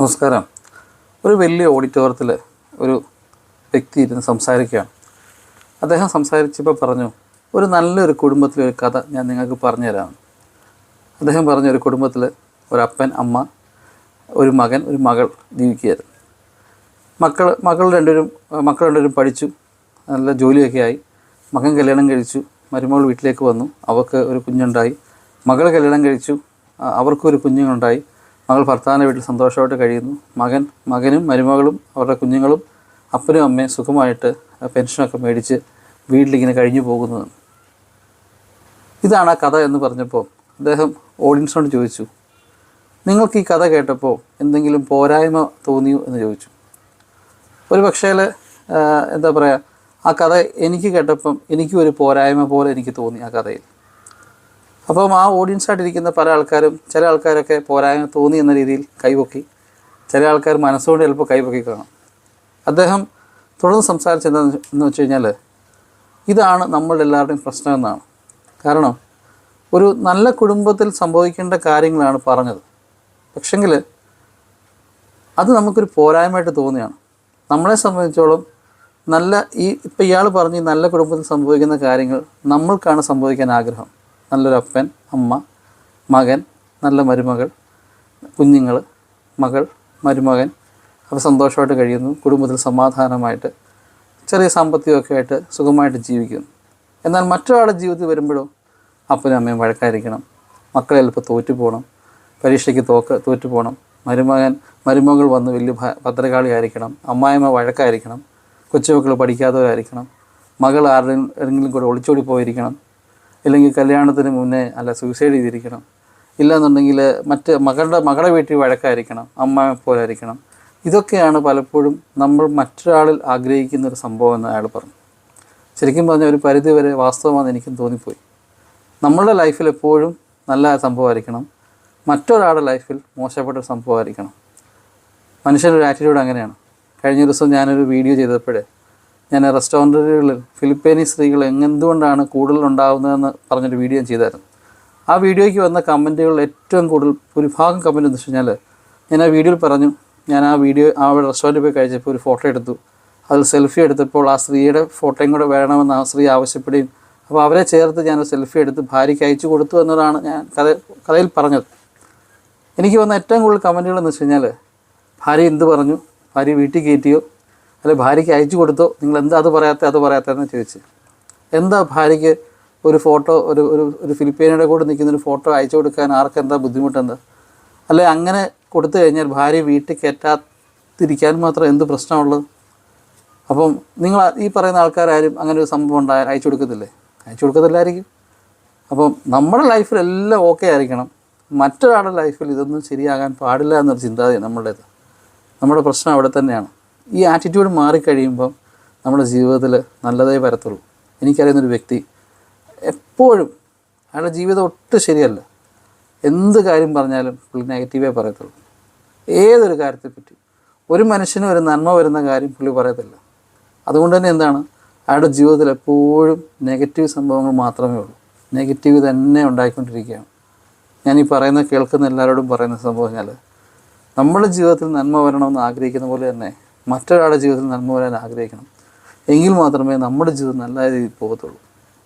നമസ്കാരം. ഒരു വലിയ ഓഡിറ്റോറിയത്തിൽ ഒരു വ്യക്തി ഇരുന്ന് സംസാരിക്കുകയാണ്. അദ്ദേഹം സംസാരിച്ചപ്പോൾ പറഞ്ഞു ഒരു നല്ലൊരു കുടുംബത്തിലെ ഒരു കഥ ഞാൻ നിങ്ങൾക്ക് പറഞ്ഞു തരാം അദ്ദേഹം പറഞ്ഞ ഒരു കുടുംബത്തിൽ ഒരപ്പൻ അമ്മ ഒരു മകൻ ഒരു മകൾ ജീവിക്കുകയായിരുന്നു. മക്കൾ മകൾ രണ്ടുപേരും മക്കൾ രണ്ടുപേരും പഠിച്ചു നല്ല ജോലിയൊക്കെ ആയി. മകൻ കല്യാണം കഴിച്ചു മരുമകൾ വീട്ടിലേക്ക് വന്നു അവർക്ക് ഒരു കുഞ്ഞുണ്ടായി. മകൾ കല്യാണം കഴിച്ചു അവർക്കൊരു അവർക്കും ഒരു കുഞ്ഞുങ്ങളുണ്ടായി മകൾ ഭർത്താവിന്റെ വീട്ടിൽ സന്തോഷമായിട്ട് കഴിയുന്നു. മകൻ മകനും മരുമകളും അവരുടെ കുഞ്ഞുങ്ങളും അപ്പനും അമ്മയും സുഖമായിട്ട് പെൻഷനൊക്കെ മേടിച്ച് വീട്ടിലിങ്ങനെ കഴിഞ്ഞു പോകുന്നത്. ഇതാണ് ആ കഥ എന്ന് പറഞ്ഞപ്പോൾ അദ്ദേഹം ഓഡിയൻസിനോട് ചോദിച്ചു നിങ്ങൾക്ക് ഈ കഥ കേട്ടപ്പോൾ എന്തെങ്കിലും പോരായ്മ തോന്നിയോ എന്ന് ചോദിച്ചു. ഒരു പക്ഷേ എന്താ പറയുക ആ കഥ എനിക്ക് കേട്ടപ്പം എനിക്കും ഒരു പോരായ്മ പോലെ എനിക്ക് തോന്നി ആ കഥയിൽ. അപ്പം ആ ഓഡിയൻസ് ആയിട്ടിരിക്കുന്ന പല ആൾക്കാരും ചില ആൾക്കാരൊക്കെ പോരായ്മ തോന്നി എന്ന രീതിയിൽ കൈപൊക്കി ചില ആൾക്കാർ മനസ്സുകൊണ്ട് ചിലപ്പോൾ കൈപൊക്കി കാണും. അദ്ദേഹം തുടർന്ന് സംസാരിച്ചെന്താന്ന് വെച്ച് കഴിഞ്ഞാൽ ഇതാണ് നമ്മളുടെ എല്ലാവരുടെയും പ്രശ്നം എന്നാണ്. കാരണം ഒരു നല്ല കുടുംബത്തിൽ സംഭവിക്കേണ്ട കാര്യങ്ങളാണ് പറഞ്ഞത്. പക്ഷെങ്കിൽ അത് നമുക്കൊരു പോരായ്മയായിട്ട് തോന്നിയാണ്. നമ്മളെ സംബന്ധിച്ചോളം നല്ല ഈ ഇപ്പം ഇയാൾ പറഞ്ഞ് നല്ല കുടുംബത്തിൽ സംഭവിക്കുന്ന കാര്യങ്ങൾ നമ്മൾക്കാണ് സംഭവിക്കാൻ ആഗ്രഹം. നല്ലൊരു അപ്പൻ അമ്മ മകൻ നല്ല മരുമകൾ കുഞ്ഞുങ്ങൾ മകൾ മരുമകൻ. അവർ സന്തോഷമായിട്ട് കഴിയുന്നു കുടുംബത്തിൽ സമാധാനമായിട്ട് ചെറിയ സാമ്പത്തികമൊക്കെ ആയിട്ട് സുഖമായിട്ട് ജീവിക്കുന്നു. എന്നാൽ മറ്റൊരാളുടെ ജീവിതത്തിൽ വരുമ്പോഴോ അപ്പനും അമ്മയും വഴക്കായിരിക്കണം. മക്കളെ ചിലപ്പോൾ തോറ്റു പോകണം പരീക്ഷയ്ക്ക് തോക്ക് തോറ്റു പോകണം മരുമകൻ മരുമകൾ വന്ന് വലിയ ഭദ്രകാളിയായിരിക്കണം അമ്മായിമ്മ വഴക്കായിരിക്കണം കൊച്ചുമക്കൾ പഠിക്കാത്തവരായിരിക്കണം മകൾ ആരുടെ ഏതെങ്കിലും കൂടെ ഒളിച്ചോടി പോയിരിക്കണം ഇല്ലെങ്കിൽ കല്യാണത്തിന് മുന്നേ അല്ല സൂയിസൈഡ് ചെയ്തിരിക്കണം. ഇല്ലയെന്നുണ്ടെങ്കിൽ മറ്റ് മകളുടെ മകളുടെ വീട്ടിൽ വഴക്കായിരിക്കണം അമ്മ പോലെ ആയിരിക്കണം ഇതൊക്കെയാണ് പലപ്പോഴും നമ്മൾ മറ്റൊരാളിൽ ആഗ്രഹിക്കുന്ന ഒരു സംഭവം എന്ന് അയാൾ പറഞ്ഞു. ശരിക്കും പറഞ്ഞ ഒരു പരിധി വരെ വാസ്തവമാണെന്ന് എനിക്കും തോന്നിപ്പോയി. നമ്മളുടെ ലൈഫിൽ എപ്പോഴും നല്ല സംഭവമായിരിക്കണം. മറ്റൊരാളുടെ ലൈഫിൽ മോശപ്പെട്ട സംഭവമായിരിക്കണം. മനുഷ്യന്റെ ഒരു ആറ്റിറ്റ്യൂഡ് അങ്ങനെയാണ്. കഴിഞ്ഞ ദിവസം ഞാനൊരു വീഡിയോ ചെയ്തപ്പോഴേ ഞാൻ റെസ്റ്റോറന്റുകളിൽ ഫിലിപ്പീനി സ്ത്രീകൾ എന്തുകൊണ്ടാണ് കൂടുതൽ ഉണ്ടാകുന്നതെന്ന് പറഞ്ഞൊരു വീഡിയോ ചെയ്തായിരുന്നു. ആ വീഡിയോയ്ക്ക് വന്ന കമന്റുകളിൽ ഏറ്റവും കൂടുതൽ ഭൂരിഭാഗം കമന്റ് എന്ന് വെച്ച് കഴിഞ്ഞാൽ ഞാൻ ആ വീഡിയോയിൽ പറഞ്ഞു ഞാൻ ആ വീഡിയോ ആ റെസ്റ്റോറന്റിൽ പോയി കഴിച്ചപ്പോൾ ഒരു ഫോട്ടോ എടുത്തു. അതിൽ സെൽഫി എടുത്തപ്പോൾ ആ സ്ത്രീയുടെ ഫോട്ടോയും കൂടെ വേണമെന്ന് ആ സ്ത്രീ ആവശ്യപ്പെടുകയും അപ്പോൾ അവരെ ചേർത്ത് ഞാൻ സെൽഫി എടുത്ത് ഭാര്യയ്ക്ക് അയച്ചു കൊടുത്തു എന്നതാണ് ഞാൻ കഥ കഥയിൽ പറഞ്ഞത്. എനിക്ക് വന്ന ഏറ്റവും കൂടുതൽ കമന്റുകൾ എന്ന് വെച്ച് കഴിഞ്ഞാൽ ഭാര്യ എന്ത് പറഞ്ഞു? ഭാര്യ വീട്ടിൽ കയറ്റിയോ? അല്ലെ ഭാര്യയ്ക്ക് അയച്ചു കൊടുത്തോ? നിങ്ങൾ എന്താ അത് പറയാത്ത അത് പറയാത്തതെന്ന് ചോദിച്ച്. എന്താ ഭാര്യയ്ക്ക് ഒരു ഫോട്ടോ ഒരു ഒരു ഒരു ഫിലിപ്പീനയുടെ കൂടെ നിൽക്കുന്ന ഒരു ഫോട്ടോ അയച്ചു കൊടുക്കാൻ ആർക്കെന്താ ബുദ്ധിമുട്ടെന്താ അല്ലെ അങ്ങനെ കൊടുത്തു കഴിഞ്ഞാൽ ഭാര്യ വീട്ടിൽ കയറ്റാതിരിക്കാൻ മാത്രം എന്ത് പ്രശ്നമുള്ളത് അപ്പം നിങ്ങൾ ഈ പറയുന്ന ആൾക്കാരും അങ്ങനെ ഒരു സംഭവം ഉണ്ടായാൽ അയച്ചു കൊടുക്കത്തില്ലേ? അയച്ചു കൊടുക്കത്തില്ലായിരിക്കും. അപ്പം നമ്മുടെ ലൈഫിൽ എല്ലാം ഓക്കെ ആയിരിക്കണം. മറ്റൊരാളുടെ ലൈഫിൽ ഇതൊന്നും ശരിയാകാൻ പാടില്ല എന്നൊരു ചിന്താഗതി നമ്മുടേത് നമ്മുടെ പ്രശ്നം അവിടെ തന്നെയാണ്. ഈ ആറ്റിറ്റ്യൂഡ് മാറിക്കഴിയുമ്പം നമ്മുടെ ജീവിതത്തിൽ നല്ലതേ വരത്തുള്ളൂ. എനിക്കറിയുന്നൊരു വ്യക്തി എപ്പോഴും അയാളുടെ ജീവിതം ഒട്ടും ശരിയല്ല. എന്ത് കാര്യം പറഞ്ഞാലും പുള്ളി നെഗറ്റീവേ പറയത്തുള്ളൂ. ഏതൊരു കാര്യത്തെപ്പറ്റി ഒരു മനുഷ്യന് ഒരു നന്മ വരുന്ന കാര്യം പുള്ളി പറയത്തില്ല. അതുകൊണ്ട് തന്നെ എന്താണ്? അയാളുടെ ജീവിതത്തിൽ എപ്പോഴും നെഗറ്റീവ് സംഭവങ്ങൾ മാത്രമേ ഉള്ളൂ. നെഗറ്റീവ് തന്നെ ഉണ്ടായിക്കൊണ്ടിരിക്കുകയാണ്. ഞാൻ ഈ പറയുന്ന കേൾക്കുന്ന എല്ലാവരോടും പറയുന്ന സംഭവം കഴിഞ്ഞാൽ നമ്മുടെ ജീവിതത്തിൽ നന്മ വരണമെന്ന് ആഗ്രഹിക്കുന്ന പോലെ തന്നെ മറ്റൊരാളുടെ ജീവിതത്തിൽ നന്മ വരാൻ ആഗ്രഹിക്കണം. എങ്കിൽ മാത്രമേ നമ്മുടെ ജീവിതം നല്ല രീതിയിൽ പോകത്തുള്ളൂ.